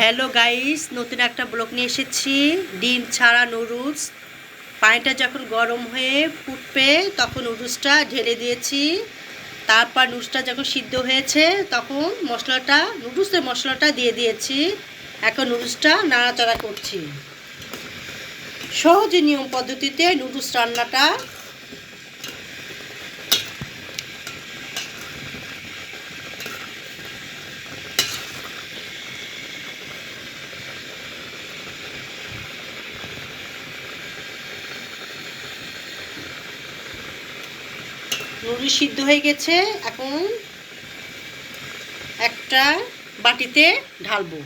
Hello guys, নতুন একটা block নিয়ে এসেছি। ডিম ছাড়া নুডলস। পানিটা যখন গরম হয়ে ফুটবে, তখন নুডলসটা ঢেলে দিয়েছি। তারপর নুডলসটা যখন সিদ্ধ হয়েছে, তখন মশলাটা, নুডলসের মশলাটা দিয়ে দিয়েছি। এখন নুডলসটা নাড়াচাড়া করছি। সহজ নিয়ম পদ্ধতিতে নুডলস রান্নাটা নুড়ি সিদ্ধ হয়ে গেছে এখন একটা বাটিতে ঢালবো